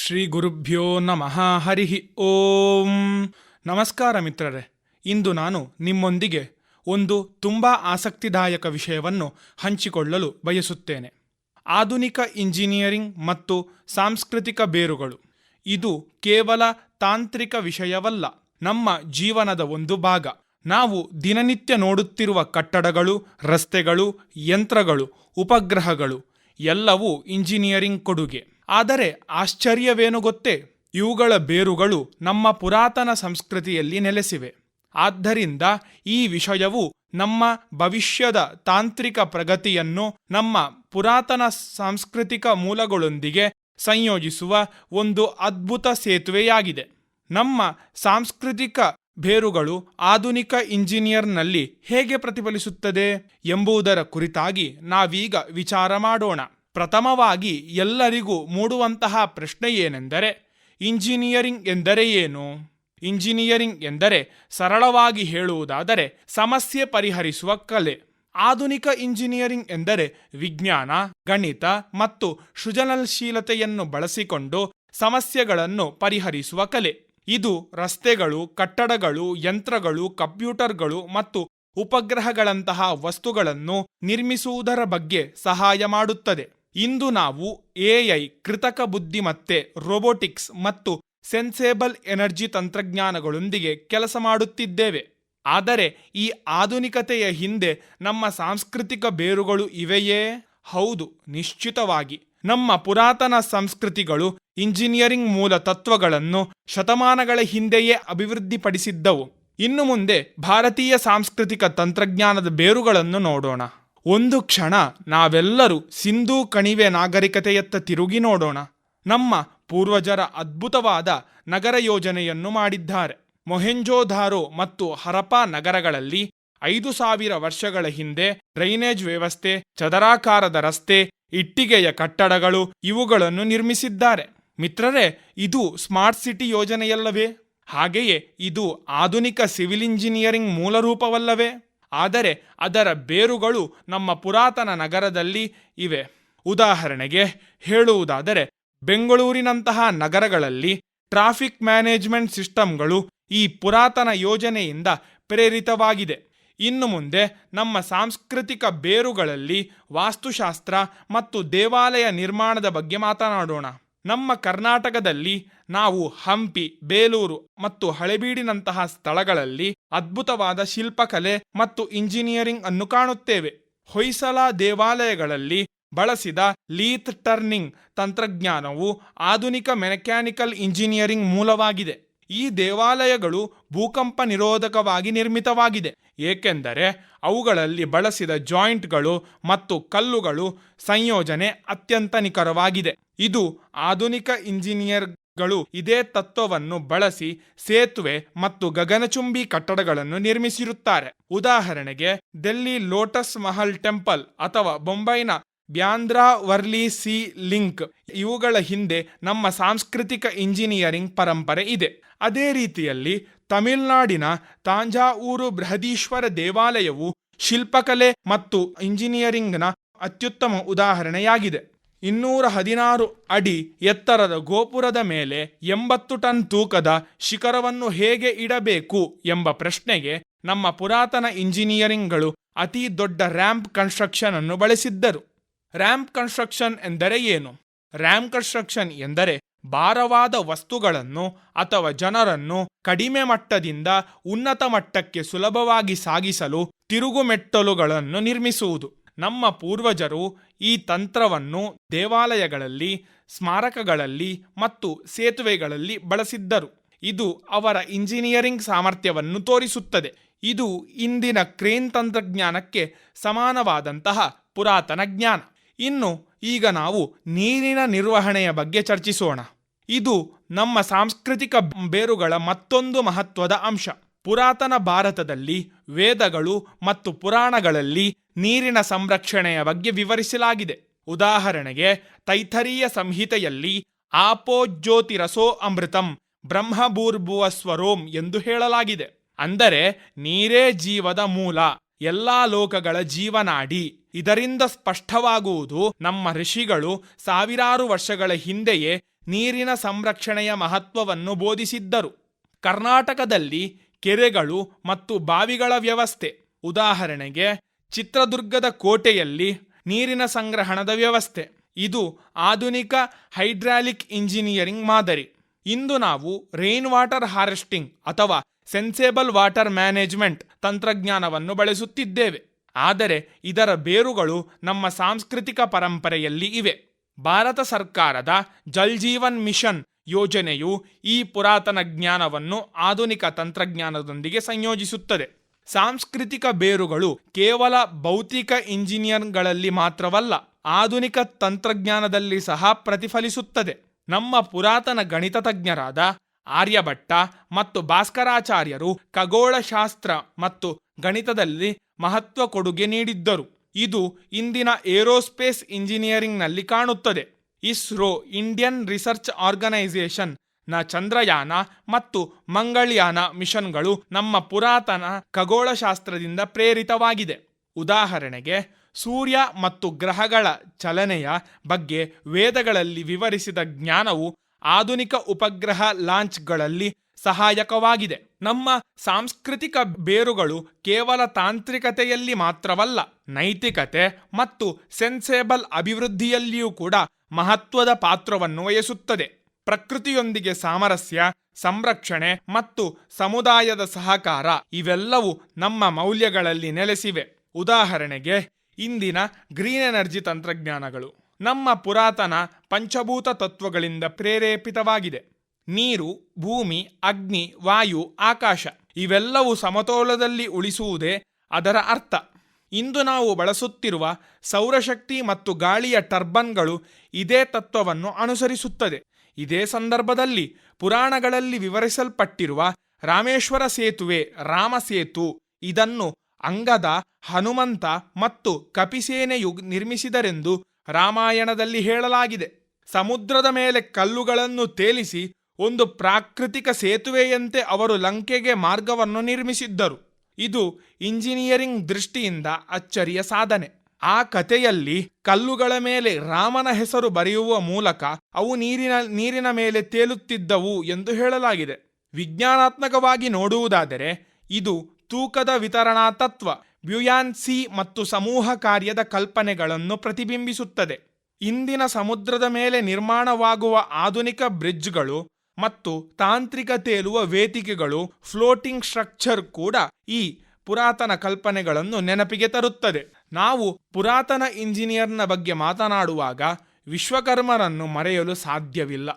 ಶ್ರೀ ಗುರುಭ್ಯೋ ನಮಃ. ಹರಿ ಓಂ. ನಮಸ್ಕಾರ ಮಿತ್ರರೇ. ಇಂದು ನಾನು ನಿಮ್ಮೊಂದಿಗೆ ಒಂದು ತುಂಬ ಆಸಕ್ತಿದಾಯಕ ವಿಷಯವನ್ನು ಹಂಚಿಕೊಳ್ಳಲು ಬಯಸುತ್ತೇನೆ. ಆಧುನಿಕ ಇಂಜಿನಿಯರಿಂಗ್ ಮತ್ತು ಸಾಂಸ್ಕೃತಿಕ ಬೇರುಗಳು. ಇದು ಕೇವಲ ತಾಂತ್ರಿಕ ವಿಷಯವಲ್ಲ, ನಮ್ಮ ಜೀವನದ ಒಂದು ಭಾಗ. ನಾವು ದಿನನಿತ್ಯ ನೋಡುತ್ತಿರುವ ಕಟ್ಟಡಗಳು, ರಸ್ತೆಗಳು, ಯಂತ್ರಗಳು, ಉಪಗ್ರಹಗಳು, ಎಲ್ಲವೂ ಇಂಜಿನಿಯರಿಂಗ್ ಕೊಡುಗೆ. ಆದರೆ ಆಶ್ಚರ್ಯವೇನು ಗೊತ್ತೇ? ಇವುಗಳ ಬೇರುಗಳು ನಮ್ಮ ಪುರಾತನ ಸಂಸ್ಕೃತಿಯಲ್ಲಿ ನೆಲೆಸಿವೆ. ಆದ್ದರಿಂದ ಈ ವಿಷಯವು ನಮ್ಮ ಭವಿಷ್ಯದ ತಾಂತ್ರಿಕ ಪ್ರಗತಿಯನ್ನು ನಮ್ಮ ಪುರಾತನ ಸಾಂಸ್ಕೃತಿಕ ಮೂಲಗಳೊಂದಿಗೆ ಸಂಯೋಜಿಸುವ ಒಂದು ಅದ್ಭುತ ಸೇತುವೆಯಾಗಿದೆ. ನಮ್ಮ ಸಾಂಸ್ಕೃತಿಕ ಬೇರುಗಳು ಆಧುನಿಕ ಇಂಜಿನಿಯರ್ನಲ್ಲಿ ಹೇಗೆ ಪ್ರತಿಫಲಿಸುತ್ತದೆ ಎಂಬುದರ ಕುರಿತಾಗಿ ನಾವೀಗ ವಿಚಾರ ಮಾಡೋಣ. ಪ್ರಥಮವಾಗಿ ಎಲ್ಲರಿಗೂ ಮೂಡುವಂತಹ ಪ್ರಶ್ನೆ ಏನೆಂದರೆ ಇಂಜಿನಿಯರಿಂಗ್ ಎಂದರೆ ಏನು? ಇಂಜಿನಿಯರಿಂಗ್ ಎಂದರೆ ಸರಳವಾಗಿ ಹೇಳುವುದಾದರೆ ಸಮಸ್ಯೆ ಪರಿಹರಿಸುವ ಕಲೆ. ಆಧುನಿಕ ಇಂಜಿನಿಯರಿಂಗ್ ಎಂದರೆ ವಿಜ್ಞಾನ, ಗಣಿತ ಮತ್ತು ಸೃಜನಶೀಲತೆಯನ್ನು ಬಳಸಿಕೊಂಡು ಸಮಸ್ಯೆಗಳನ್ನು ಪರಿಹರಿಸುವ ಕಲೆ. ಇದು ರಸ್ತೆಗಳು, ಕಟ್ಟಡಗಳು, ಯಂತ್ರಗಳು, ಕಂಪ್ಯೂಟರ್ಗಳು ಮತ್ತು ಉಪಗ್ರಹಗಳಂತಹ ವಸ್ತುಗಳನ್ನು ನಿರ್ಮಿಸುವುದರ ಬಗ್ಗೆ ಸಹಾಯ ಮಾಡುತ್ತದೆ. ಇಂದು ನಾವು ಎಐ, ಕೃತಕ ಬುದ್ಧಿಮತ್ತೆ ರೋಬೋಟಿಕ್ಸ್ ಮತ್ತು ಸೆನ್ಸೇಬಲ್ ಎನರ್ಜಿ ತಂತ್ರಜ್ಞಾನಗಳೊಂದಿಗೆ ಕೆಲಸ ಮಾಡುತ್ತಿದ್ದೇವೆ. ಆದರೆ ಈ ಆಧುನಿಕತೆಯ ಹಿಂದೆ ನಮ್ಮ ಸಾಂಸ್ಕೃತಿಕ ಬೇರುಗಳು ಇವೆಯೇ? ಹೌದು, ನಿಶ್ಚಿತವಾಗಿ. ನಮ್ಮ ಪುರಾತನ ಸಂಸ್ಕೃತಿಗಳು ಇಂಜಿನಿಯರಿಂಗ್ ಮೂಲ ತತ್ವಗಳನ್ನು ಶತಮಾನಗಳ ಹಿಂದೆಯೇ ಅಭಿವೃದ್ಧಿಪಡಿಸಿದ್ದವು. ಇನ್ನು ಮುಂದೆ ಭಾರತೀಯ ಸಾಂಸ್ಕೃತಿಕ ತಂತ್ರಜ್ಞಾನದ ಬೇರುಗಳನ್ನು ನೋಡೋಣ. ಒಂದು ಕ್ಷಣ ನಾವೆಲ್ಲರೂ ಸಿಂಧೂ ಕಣಿವೆ ನಾಗರಿಕತೆಯತ್ತ ತಿರುಗಿ ನೋಡೋಣ. ನಮ್ಮ ಪೂರ್ವಜರ ಅದ್ಭುತವಾದ ನಗರ ಯೋಜನೆಯನ್ನು ಮಾಡಿದ್ದಾರೆ. ಮೊಹೆಂಜೋಧಾರೋ ಮತ್ತು ಹರಪಾ ನಗರಗಳಲ್ಲಿ ಐದು ಸಾವಿರ ವರ್ಷಗಳ ಹಿಂದೆ ಡ್ರೈನೇಜ್ ವ್ಯವಸ್ಥೆ, ಚದರಾಕಾರದ ರಸ್ತೆ, ಇಟ್ಟಿಗೆಯ ಕಟ್ಟಡಗಳು ಇವುಗಳನ್ನು ನಿರ್ಮಿಸಿದ್ದಾರೆ. ಮಿತ್ರರೇ, ಇದು ಸ್ಮಾರ್ಟ್ ಸಿಟಿ ಯೋಜನೆಯಲ್ಲವೇ? ಹಾಗೆಯೇ ಇದು ಆಧುನಿಕ ಸಿವಿಲ್ ಇಂಜಿನಿಯರಿಂಗ್ ಮೂಲರೂಪವಲ್ಲವೇ? ಆದರೆ ಅದರ ಬೇರುಗಳು ನಮ್ಮ ಪುರಾತನ ನಗರದಲ್ಲಿ ಇವೆ. ಉದಾಹರಣೆಗೆ ಹೇಳುವುದಾದರೆ, ಬೆಂಗಳೂರಿನಂತಹ ನಗರಗಳಲ್ಲಿ ಟ್ರಾಫಿಕ್ ಮ್ಯಾನೇಜ್ಮೆಂಟ್ ಸಿಸ್ಟಮ್ಗಳು ಈ ಪುರಾತನ ಯೋಜನೆಯಿಂದ ಪ್ರೇರಿತವಾಗಿದೆ. ಇನ್ನು ಮುಂದೆ ನಮ್ಮ ಸಾಂಸ್ಕೃತಿಕ ಬೇರುಗಳಲ್ಲಿ ವಾಸ್ತುಶಾಸ್ತ್ರ ಮತ್ತು ದೇವಾಲಯ ನಿರ್ಮಾಣದ ಬಗ್ಗೆ ಮಾತನಾಡೋಣ. ನಮ್ಮ ಕರ್ನಾಟಕದಲ್ಲಿ ನಾವು ಹಂಪಿ, ಬೇಲೂರು ಮತ್ತು ಹಳೆಬೀಡಿನಂತಹ ಸ್ಥಳಗಳಲ್ಲಿ ಅದ್ಭುತವಾದ ಶಿಲ್ಪಕಲೆ ಮತ್ತು ಇಂಜಿನಿಯರಿಂಗ್ ಅನ್ನು ಕಾಣುತ್ತೇವೆ. ಹೊಯ್ಸಳ ದೇವಾಲಯಗಳಲ್ಲಿ ಬಳಸಿದ ಲೀತ್ ಟರ್ನಿಂಗ್ ತಂತ್ರಜ್ಞಾನವು ಆಧುನಿಕ ಮೆಕ್ಯಾನಿಕಲ್ ಇಂಜಿನಿಯರಿಂಗ್ ಮೂಲವಾಗಿದೆ. ಈ ದೇವಾಲಯಗಳು ಭೂಕಂಪ ನಿರೋಧಕವಾಗಿ ನಿರ್ಮಿತವಾಗಿದೆ. ಏಕೆಂದರೆ ಅವುಗಳಲ್ಲಿ ಬಳಸಿದ ಜಾಯಿಂಟ್ಗಳು ಮತ್ತು ಕಲ್ಲುಗಳು ಸಂಯೋಜನೆ ಅತ್ಯಂತ ನಿಖರವಾಗಿದೆ. ಇದು ಆಧುನಿಕ ಇಂಜಿನಿಯರ್ಗಳು ಇದೇ ತತ್ವವನ್ನು ಬಳಸಿ ಸೇತುವೆ ಮತ್ತು ಗಗನಚುಂಬಿ ಕಟ್ಟಡಗಳನ್ನು ನಿರ್ಮಿಸಿರುತ್ತಾರೆ. ಉದಾಹರಣೆಗೆ ಡೆಲ್ಲಿ ಲೋಟಸ್ ಮಹಲ್ ಟೆಂಪಲ್ ಅಥವಾ ಬೊಂಬೈನ ಬ್ಯಾಂದ್ರಾ, ವರ್ಲಿ, ಸಿ, ಲಿಂಕ್ ಇವುಗಳ ಹಿಂದೆ ನಮ್ಮ ಸಾಂಸ್ಕೃತಿಕ ಇಂಜಿನಿಯರಿಂಗ್ ಪರಂಪರೆ ಇದೆ. ಅದೇ ರೀತಿಯಲ್ಲಿ ತಮಿಳುನಾಡಿನ ತಾಂಜಾವೂರು ಬೃಹದೀಶ್ವರ ದೇವಾಲಯವು ಶಿಲ್ಪಕಲೆ ಮತ್ತು ಇಂಜಿನಿಯರಿಂಗ್ನ ಅತ್ಯುತ್ತಮ ಉದಾಹರಣೆಯಾಗಿದೆ. ಇನ್ನೂರ ಹದಿನಾರು ಅಡಿ ಎತ್ತರದ ಗೋಪುರದ ಮೇಲೆ ಎಂಬತ್ತು ಟನ್ ತೂಕದ ಶಿಖರವನ್ನು ಹೇಗೆ ಇಡಬೇಕು ಎಂಬ ಪ್ರಶ್ನೆಗೆ ನಮ್ಮ ಪುರಾತನ ಇಂಜಿನಿಯರಿಂಗ್ಗಳು ಅತಿ ದೊಡ್ಡ ರ್ಯಾಂಪ್ ಕನ್ಸ್ಟ್ರಕ್ಷನ್ ಅನ್ನು ಬಳಸಿದ್ದರು. ರ್ಯಾಂಪ್ ಕನ್ಸ್ಟ್ರಕ್ಷನ್ ಎಂದರೆ ಏನು? ರ್ಯಾಂಪ್ ಕನ್ಸ್ಟ್ರಕ್ಷನ್ ಎಂದರೆ ಭಾರವಾದ ವಸ್ತುಗಳನ್ನು ಅಥವಾ ಜನರನ್ನು ಕಡಿಮೆ ಮಟ್ಟದಿಂದ ಉನ್ನತ ಮಟ್ಟಕ್ಕೆ ಸುಲಭವಾಗಿ ಸಾಗಿಸಲು ತಿರುಗುಮೆಟ್ಟಲುಗಳನ್ನು ನಿರ್ಮಿಸುವುದು. ನಮ್ಮ ಪೂರ್ವಜರು ಈ ತಂತ್ರವನ್ನು ದೇವಾಲಯಗಳಲ್ಲಿ, ಸ್ಮಾರಕಗಳಲ್ಲಿ ಮತ್ತು ಸೇತುವೆಗಳಲ್ಲಿ ಬಳಸಿದ್ದರು. ಇದು ಅವರ ಇಂಜಿನಿಯರಿಂಗ್ ಸಾಮರ್ಥ್ಯವನ್ನು ತೋರಿಸುತ್ತದೆ. ಇದು ಇಂದಿನ ಕ್ರೇನ್ ತಂತ್ರಜ್ಞಾನಕ್ಕೆ ಸಮಾನವಾದಂತಹ ಪುರಾತನ ಜ್ಞಾನ. ಇನ್ನು ಈಗ ನಾವು ನೀರಿನ ನಿರ್ವಹಣೆಯ ಬಗ್ಗೆ ಚರ್ಚಿಸೋಣ. ಇದು ನಮ್ಮ ಸಾಂಸ್ಕೃತಿಕ ಬೇರುಗಳ ಮತ್ತೊಂದು ಮಹತ್ವದ ಅಂಶ. ಪುರಾತನ ಭಾರತದಲ್ಲಿ ವೇದಗಳು ಮತ್ತು ಪುರಾಣಗಳಲ್ಲಿ ನೀರಿನ ಸಂರಕ್ಷಣೆಯ ಬಗ್ಗೆ ವಿವರಿಸಲಾಗಿದೆ. ಉದಾಹರಣೆಗೆ ತೈಥರೀಯ ಸಂಹಿತೆಯಲ್ಲಿ ಆಪೋಜ್ಯೋತಿರಸೋ ಅಮೃತಂ ಬ್ರಹ್ಮಭೂರ್ಭುವ ಸ್ವರೋಂ ಎಂದು ಹೇಳಲಾಗಿದೆ. ಅಂದರೆ, ನೀರೇ ಜೀವದ ಮೂಲ, ಎಲ್ಲಾ ಲೋಕಗಳ ಜೀವನಾಡಿ. ಇದರಿಂದ ಸ್ಪಷ್ಟವಾಗುವುದು ನಮ್ಮ ಋಷಿಗಳು ಸಾವಿರಾರು ವರ್ಷಗಳ ಹಿಂದೆಯೇ ನೀರಿನ ಸಂರಕ್ಷಣೆಯ ಮಹತ್ವವನ್ನು ಬೋಧಿಸಿದ್ದರು. ಕರ್ನಾಟಕದಲ್ಲಿ ಕೆರೆಗಳು ಮತ್ತು ಬಾವಿಗಳ ವ್ಯವಸ್ಥೆ. ಉದಾಹರಣೆಗೆ, ಚಿತ್ರದುರ್ಗದ ಕೋಟೆಯಲ್ಲಿ ನೀರಿನ ಸಂಗ್ರಹಣದ ವ್ಯವಸ್ಥೆ. ಇದು ಆಧುನಿಕ ಹೈಡ್ರಾಲಿಕ್ ಇಂಜಿನಿಯರಿಂಗ್ ಮಾದರಿ. ಇಂದು ನಾವು ರೈನ್ ವಾಟರ್ ಹಾರ್ವೆಸ್ಟಿಂಗ್ ಅಥವಾ ಸೆನ್ಸೇಬಲ್ ವಾಟರ್ ಮ್ಯಾನೇಜ್ಮೆಂಟ್ ತಂತ್ರಜ್ಞಾನವನ್ನು ಬಳಸುತ್ತಿದ್ದೇವೆ. ಆದರೆ ಇದರ ಬೇರುಗಳು ನಮ್ಮ ಸಾಂಸ್ಕೃತಿಕ ಪರಂಪರೆಯಲ್ಲಿ ಇವೆ. ಭಾರತ ಸರ್ಕಾರದ ಜಲ್ ಜೀವನ್ ಮಿಷನ್ ಯೋಜನೆಯು ಈ ಪುರಾತನ ಜ್ಞಾನವನ್ನು ಆಧುನಿಕ ತಂತ್ರಜ್ಞಾನದೊಂದಿಗೆ ಸಂಯೋಜಿಸುತ್ತದೆ. ಸಾಂಸ್ಕೃತಿಕ ಬೇರುಗಳು ಕೇವಲ ಭೌತಿಕ ಇಂಜಿನಿಯರ್ಗಳಲ್ಲಿ ಮಾತ್ರವಲ್ಲ, ಆಧುನಿಕ ತಂತ್ರಜ್ಞಾನದಲ್ಲಿ ಸಹ ಪ್ರತಿಫಲಿಸುತ್ತದೆ. ನಮ್ಮ ಪುರಾತನ ಗಣಿತ ತಜ್ಞರಾದ ಆರ್ಯಭಟ್ಟ ಮತ್ತು ಭಾಸ್ಕರಾಚಾರ್ಯರು ಖಗೋಳಶಾಸ್ತ್ರ ಮತ್ತು ಗಣಿತದಲ್ಲಿ ಮಹತ್ವ ಕೊಡುಗೆ ನೀಡಿದ್ದರು. ಇದು ಇಂದಿನ ಏರೋಸ್ಪೇಸ್ ಇಂಜಿನಿಯರಿಂಗ್ನಲ್ಲಿ ಕಾಣುತ್ತದೆ. ಇಸ್ರೋ ಇಂಡಿಯನ್ ರಿಸರ್ಚ್ ಆರ್ಗನೈಸೇಷನ್ನ ಚಂದ್ರಯಾನ ಮತ್ತು ಮಂಗಳಯಾನ ಮಿಷನ್ಗಳು ನಮ್ಮ ಪುರಾತನ ಖಗೋಳಶಾಸ್ತ್ರದಿಂದ ಪ್ರೇರಿತವಾಗಿದೆ. ಉದಾಹರಣೆಗೆ, ಸೂರ್ಯ ಮತ್ತು ಗ್ರಹಗಳ ಚಲನೆಯ ಬಗ್ಗೆ ವೇದಗಳಲ್ಲಿ ವಿವರಿಸಿದ ಜ್ಞಾನವು ಆಧುನಿಕ ಉಪಗ್ರಹ ಲಾಂಚ್ಗಳಲ್ಲಿ ಸಹಾಯಕವಾಗಿದೆ. ನಮ್ಮ ಸಾಂಸ್ಕೃತಿಕ ಬೇರುಗಳು ಕೇವಲ ತಾಂತ್ರಿಕತೆಯಲ್ಲಿ ಮಾತ್ರವಲ್ಲ, ನೈತಿಕತೆ ಮತ್ತು ಸೆನ್ಸೇಬಲ್ ಅಭಿವೃದ್ಧಿಯಲ್ಲಿಯೂ ಕೂಡ ಮಹತ್ವದ ಪಾತ್ರವನ್ನು ವಹಿಸುತ್ತದೆ. ಪ್ರಕೃತಿಯೊಂದಿಗೆ ಸಾಮರಸ್ಯ, ಸಂರಕ್ಷಣೆ ಮತ್ತು ಸಮುದಾಯದ ಸಹಕಾರ ಇವೆಲ್ಲವೂ ನಮ್ಮ ಮೌಲ್ಯಗಳಲ್ಲಿ ನೆಲೆಸಿವೆ. ಉದಾಹರಣೆಗೆ, ಇಂದಿನ ಗ್ರೀನ್ ಎನರ್ಜಿ ತಂತ್ರಜ್ಞಾನಗಳು ನಮ್ಮ ಪುರಾತನ ಪಂಚಭೂತ ತತ್ವಗಳಿಂದ ಪ್ರೇರೇಪಿತವಾಗಿದೆ. ನೀರು, ಭೂಮಿ, ಅಗ್ನಿ, ವಾಯು, ಆಕಾಶ ಇವೆಲ್ಲವೂ ಸಮತೋಲದಲ್ಲಿ ಉಳಿಸುವುದೇ ಅದರ ಅರ್ಥ. ಇಂದು ನಾವು ಬಳಸುತ್ತಿರುವ ಸೌರಶಕ್ತಿ ಮತ್ತು ಗಾಳಿಯ ಟರ್ಬನ್ಗಳು ಇದೇ ತತ್ವವನ್ನು ಅನುಸರಿಸುತ್ತದೆ. ಇದೇ ಸಂದರ್ಭದಲ್ಲಿ ಪುರಾಣಗಳಲ್ಲಿ ವಿವರಿಸಲ್ಪಟ್ಟಿರುವ ರಾಮೇಶ್ವರ ಸೇತುವೆ ರಾಮಸೇತು ಇದನ್ನು ಅಂಗದ, ಹನುಮಂತ ಮತ್ತು ಕಪಿಸೇನೆಯು ನಿರ್ಮಿಸಿದರೆಂದು ರಾಮಾಯಣದಲ್ಲಿ ಹೇಳಲಾಗಿದೆ. ಸಮುದ್ರದ ಮೇಲೆ ಕಲ್ಲುಗಳನ್ನು ತೇಲಿಸಿ ಒಂದು ಪ್ರಾಕೃತಿಕ ಸೇತುವೆಯಂತೆ ಅವರು ಲಂಕೆಗೆ ಮಾರ್ಗವನ್ನು ನಿರ್ಮಿಸಿದ್ದರು. ಇದು ಇಂಜಿನಿಯರಿಂಗ್ ದೃಷ್ಟಿಯಿಂದ ಅಚ್ಚರಿಯ ಸಾಧನೆ. ಆ ಕಥೆಯಲ್ಲಿ ಕಲ್ಲುಗಳ ಮೇಲೆ ರಾಮನ ಹೆಸರು ಬರೆಯುವ ಮೂಲಕ ಅವು ನೀರಿನ ನೀರಿನ ಮೇಲೆ ತೇಲುತ್ತಿದ್ದವು ಎಂದು ಹೇಳಲಾಗಿದೆ. ವಿಜ್ಞಾನಾತ್ಮಕವಾಗಿ ನೋಡುವುದಾದರೆ, ಇದು ತೂಕದ ವಿತರಣಾ ತತ್ವ ಬ್ಯುಯಾನ್ಸಿ ಮತ್ತು ಸಮೂಹ ಕಾರ್ಯದ ಕಲ್ಪನೆಗಳನ್ನು ಪ್ರತಿಬಿಂಬಿಸುತ್ತದೆ. ಇಂದಿನ ಸಮುದ್ರದ ಮೇಲೆ ನಿರ್ಮಾಣವಾಗುವ ಆಧುನಿಕ ಬ್ರಿಡ್ಜ್ಗಳು ಮತ್ತು ತಾಂತ್ರಿಕ ತೇಲುವ ವೇದಿಕೆಗಳು ಫ್ಲೋಟಿಂಗ್ ಸ್ಟ್ರಕ್ಚರ್ ಕೂಡ ಈ ಪುರಾತನ ಕಲ್ಪನೆಗಳನ್ನು ನೆನಪಿಗೆ ತರುತ್ತದೆ. ನಾವು ಪುರಾತನ ಇಂಜಿನಿಯರ್ನ ಬಗ್ಗೆ ಮಾತನಾಡುವಾಗ ವಿಶ್ವಕರ್ಮರನ್ನು ಮರೆಯಲು ಸಾಧ್ಯವಿಲ್ಲ.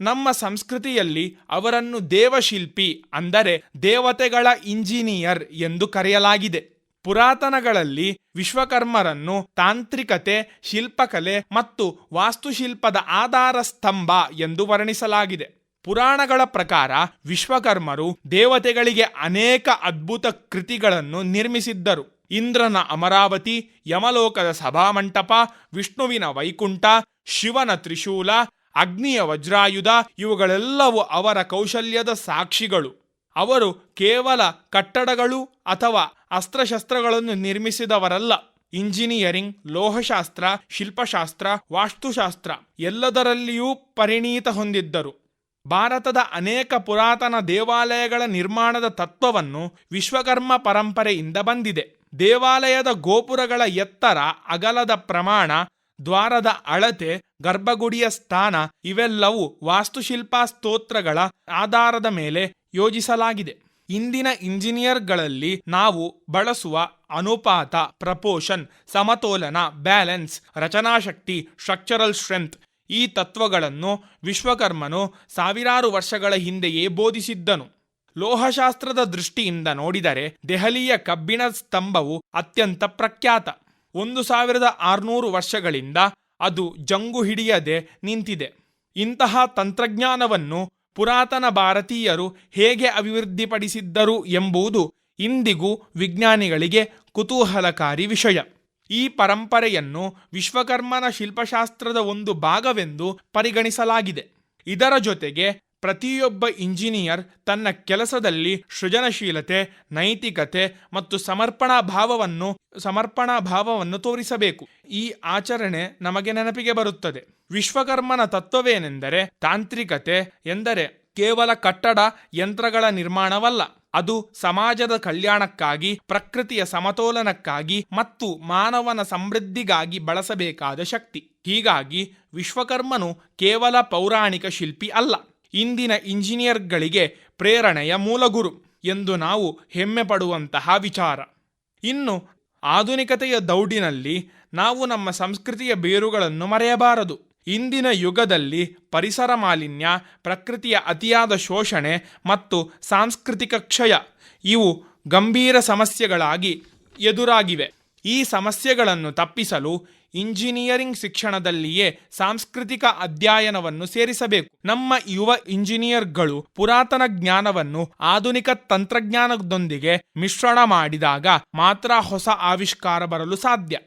ನಮ್ಮ ಸಂಸ್ಕೃತಿಯಲ್ಲಿ ಅವರನ್ನು ದೇವಶಿಲ್ಪಿ ಅಂದರೆ ದೇವತೆಗಳ ಇಂಜಿನಿಯರ್ ಎಂದು ಕರೆಯಲಾಗಿದೆ. ಪುರಾತನಗಳಲ್ಲಿ ವಿಶ್ವಕರ್ಮರನ್ನು ತಾಂತ್ರಿಕತೆ, ಶಿಲ್ಪಕಲೆ ಮತ್ತು ವಾಸ್ತುಶಿಲ್ಪದ ಆಧಾರ ಸ್ತಂಭ ಎಂದು ವರ್ಣಿಸಲಾಗಿದೆ. ಪುರಾಣಗಳ ಪ್ರಕಾರ ವಿಶ್ವಕರ್ಮರು ದೇವತೆಗಳಿಗೆ ಅನೇಕ ಅದ್ಭುತ ಕೃತಿಗಳನ್ನು ನಿರ್ಮಿಸಿದ್ದರು. ಇಂದ್ರನ ಅಮರಾವತಿ, ಯಮಲೋಕದ ಸಭಾಮಂಟಪ, ವಿಷ್ಣುವಿನ ವೈಕುಂಠ, ಶಿವನ ತ್ರಿಶೂಲ, ಅಗ್ನಿಯ ವಜ್ರಾಯುಧ ಇವುಗಳೆಲ್ಲವೂ ಅವರ ಕೌಶಲ್ಯದ ಸಾಕ್ಷಿಗಳು. ಅವರು ಕೇವಲ ಕಟ್ಟಡಗಳು ಅಥವಾ ಅಸ್ತ್ರಶಸ್ತ್ರಗಳನ್ನು ನಿರ್ಮಿಸಿದವರಲ್ಲ. ಇಂಜಿನಿಯರಿಂಗ್, ಲೋಹಶಾಸ್ತ್ರ, ಶಿಲ್ಪಶಾಸ್ತ್ರ, ವಾಸ್ತುಶಾಸ್ತ್ರ ಎಲ್ಲದರಲ್ಲಿಯೂ ಪರಿಣೀತ ಹೊಂದಿದ್ದರು. ಭಾರತದ ಅನೇಕ ಪುರಾತನ ದೇವಾಲಯಗಳ ನಿರ್ಮಾಣದ ತತ್ವವನ್ನು ವಿಶ್ವಕರ್ಮ ಪರಂಪರೆಯಿಂದ ಬಂದಿದೆ. ದೇವಾಲಯದ ಗೋಪುರಗಳ ಎತ್ತರ, ಅಗಲದ ಪ್ರಮಾಣ, ದ್ವಾರದ ಅಳತೆ, ಗರ್ಭಗುಡಿಯ ಸ್ಥಾನ ಇವೆಲ್ಲವೂ ವಾಸ್ತುಶಿಲ್ಪ ಸ್ತೋತ್ರಗಳ ಆಧಾರದ ಮೇಲೆ ಯೋಜಿಸಲಾಗಿದೆ. ಇಂದಿನ ಇಂಜಿನಿಯರ್ಗಳಲ್ಲಿ ನಾವು ಬಳಸುವ ಅನುಪಾತ, ಪ್ರಪೋಷನ್, ಸಮತೋಲನ, ಬ್ಯಾಲೆನ್ಸ್, ರಚನಾಶಕ್ತಿ, ಸ್ಟ್ರಕ್ಚರಲ್ ಸ್ಟ್ರೆಂತ್ ಈ ತತ್ವಗಳನ್ನು ವಿಶ್ವಕರ್ಮನು ಸಾವಿರಾರು ವರ್ಷಗಳ ಹಿಂದೆಯೇ ಬೋಧಿಸಿದ್ದನು. ಲೋಹಶಾಸ್ತ್ರದ ದೃಷ್ಟಿಯಿಂದ ನೋಡಿದರೆ ದೆಹಲಿಯ ಕಬ್ಬಿಣ ಸ್ತಂಭವು ಅತ್ಯಂತ ಪ್ರಖ್ಯಾತ. ಒಂದು ಸಾವಿರದ ಆರುನೂರು ವರ್ಷಗಳಿಂದ ಅದು ಜಂಗು ಹಿಡಿಯದೆ ನಿಂತಿದೆ. ಇಂತಹ ತಂತ್ರಜ್ಞಾನವನ್ನು ಪುರಾತನ ಭಾರತೀಯರು ಹೇಗೆ ಅಭಿವೃದ್ಧಿಪಡಿಸಿದ್ದರು ಎಂಬುದು ಇಂದಿಗೂ ವಿಜ್ಞಾನಿಗಳಿಗೆ ಕುತೂಹಲಕಾರಿ ವಿಷಯ. ಈ ಪರಂಪರೆಯನ್ನು ವಿಶ್ವಕರ್ಮನ ಶಿಲ್ಪಶಾಸ್ತ್ರದ ಒಂದು ಭಾಗವೆಂದು ಪರಿಗಣಿಸಲಾಗಿದೆ. ಇದರ ಜೊತೆಗೆ ಪ್ರತಿಯೊಬ್ಬ ಇಂಜಿನಿಯರ್ ತನ್ನ ಕೆಲಸದಲ್ಲಿ ಸೃಜನಶೀಲತೆ, ನೈತಿಕತೆ ಮತ್ತು ಸಮರ್ಪಣಾ ಭಾವವನ್ನು ಸಮರ್ಪಣಾ ಭಾವವನ್ನು ತೋರಿಸಬೇಕು. ಈ ಆಚರಣೆ ನಮಗೆ ನೆನಪಿಗೆ ಬರುತ್ತದೆ. ವಿಶ್ವಕರ್ಮನ ತತ್ವವೇನೆಂದರೆ ತಾಂತ್ರಿಕತೆ ಎಂದರೆ ಕೇವಲ ಕಟ್ಟಡ ಯಂತ್ರಗಳ ನಿರ್ಮಾಣವಲ್ಲ. ಅದು ಸಮಾಜದ ಕಲ್ಯಾಣಕ್ಕಾಗಿ, ಪ್ರಕೃತಿಯ ಸಮತೋಲನಕ್ಕಾಗಿ ಮತ್ತು ಮಾನವನ ಸಮೃದ್ಧಿಗಾಗಿ ಬಳಸಬೇಕಾದ ಶಕ್ತಿ. ಹೀಗಾಗಿ ವಿಶ್ವಕರ್ಮನು ಕೇವಲ ಪೌರಾಣಿಕ ಶಿಲ್ಪಿ ಅಲ್ಲ. ಇಂದಿನ ಇಂಜಿನಿಯರ್ಗಳಿಗೆ ಪ್ರೇರಣೆಯ ಮೂಲಗುರು ಎಂದು ನಾವು ಹೆಮ್ಮೆ ಪಡುವಂತಹ ವಿಚಾರ. ಇನ್ನು ಆಧುನಿಕತೆಯ ದೌಡಿನಲ್ಲಿ ನಾವು ನಮ್ಮ ಸಂಸ್ಕೃತಿಯ ಬೇರುಗಳನ್ನು ಮರೆಯಬಾರದು. ಇಂದಿನ ಯುಗದಲ್ಲಿ ಪರಿಸರ ಮಾಲಿನ್ಯ, ಪ್ರಕೃತಿಯ ಅತಿಯಾದ ಶೋಷಣೆ ಮತ್ತು ಸಾಂಸ್ಕೃತಿಕ ಕ್ಷಯ ಇವು ಗಂಭೀರ ಸಮಸ್ಯೆಗಳಾಗಿ ಎದುರಾಗಿವೆ. ಈ ಸಮಸ್ಯೆಗಳನ್ನು ತಪ್ಪಿಸಲು ಇಂಜಿನಿಯರಿಂಗ್ ಶಿಕ್ಷಣದಲ್ಲಿಯೇ ಸಾಂಸ್ಕೃತಿಕ ಅಧ್ಯಯನವನ್ನು ಸೇರಿಸಬೇಕು. ನಮ್ಮ ಯುವ ಇಂಜಿನಿಯರ್ಗಳು ಪುರಾತನ ಜ್ಞಾನವನ್ನು ಆಧುನಿಕ ತಂತ್ರಜ್ಞಾನದೊಂದಿಗೆ ಮಿಶ್ರಣ ಮಾಡಿದಾಗ ಮಾತ್ರ ಹೊಸ ಆವಿಷ್ಕಾರ ಬರಲು ಸಾಧ್ಯ.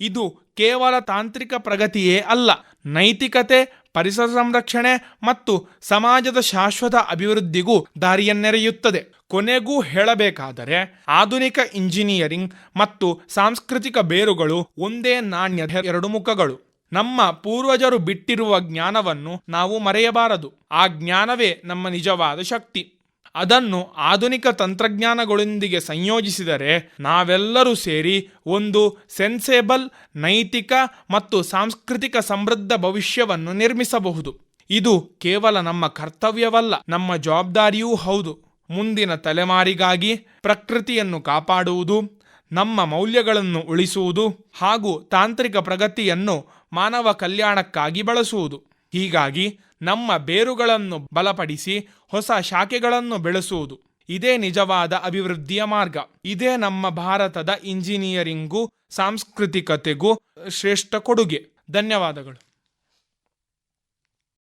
ಇದು ಕೇವಲ ತಾಂತ್ರಿಕ ಪ್ರಗತಿಯೇ ಅಲ್ಲ. ನೈತಿಕತೆ, ಪರಿಸರ ಸಂರಕ್ಷಣೆ ಮತ್ತು ಸಮಾಜದ ಶಾಶ್ವತ ಅಭಿವೃದ್ಧಿಗೂ ದಾರಿಯನ್ನೆರೆಯುತ್ತದೆ. ಕೊನೆಗೂ ಹೇಳಬೇಕಾದರೆ ಆಧುನಿಕ ಇಂಜಿನಿಯರಿಂಗ್ ಮತ್ತು ಸಾಂಸ್ಕೃತಿಕ ಬೇರುಗಳು ಒಂದೇ ನಾಣ್ಯದ ಎರಡು ಮುಖಗಳು. ನಮ್ಮ ಪೂರ್ವಜರು ಬಿಟ್ಟಿರುವ ಜ್ಞಾನವನ್ನು ನಾವು ಮರೆಯಬಾರದು. ಆ ಜ್ಞಾನವೇ ನಮ್ಮ ನಿಜವಾದ ಶಕ್ತಿ. ಅದನ್ನು ಆಧುನಿಕ ತಂತ್ರಜ್ಞಾನಗಳೊಂದಿಗೆ ಸಂಯೋಜಿಸಿದರೆ ನಾವೆಲ್ಲರೂ ಸೇರಿ ಒಂದು ಸೆನ್ಸೇಬಲ್, ನೈತಿಕ ಮತ್ತು ಸಾಂಸ್ಕೃತಿಕ ಸಮೃದ್ಧ ಭವಿಷ್ಯವನ್ನು ನಿರ್ಮಿಸಬಹುದು. ಇದು ಕೇವಲ ನಮ್ಮ ಕರ್ತವ್ಯವಲ್ಲ, ನಮ್ಮ ಜವಾಬ್ದಾರಿಯೂ ಹೌದು. ಮುಂದಿನ ತಲೆಮಾರಿಗಾಗಿ ಪ್ರಕೃತಿಯನ್ನು ಕಾಪಾಡುವುದು, ನಮ್ಮ ಮೌಲ್ಯಗಳನ್ನು ಉಳಿಸುವುದು ಹಾಗೂ ತಾಂತ್ರಿಕ ಪ್ರಗತಿಯನ್ನು ಮಾನವ ಕಲ್ಯಾಣಕ್ಕಾಗಿ ಬಳಸುವುದು. ಹೀಗಾಗಿ ನಮ್ಮ ಬೇರುಗಳನ್ನು ಬಲಪಡಿಸಿ ಹೊಸ ಶಾಖೆಗಳನ್ನು ಬೆಳೆಸುವುದು. ಇದೇ ನಿಜವಾದ ಅಭಿವೃದ್ಧಿಯ ಮಾರ್ಗ. ಇದೇ ನಮ್ಮ ಭಾರತದ ಇಂಜಿನಿಯರಿಂಗು, ಸಾಂಸ್ಕೃತಿಕತೆಗೂ ಶ್ರೇಷ್ಠ ಕೊಡುಗೆ. ಧನ್ಯವಾದಗಳು.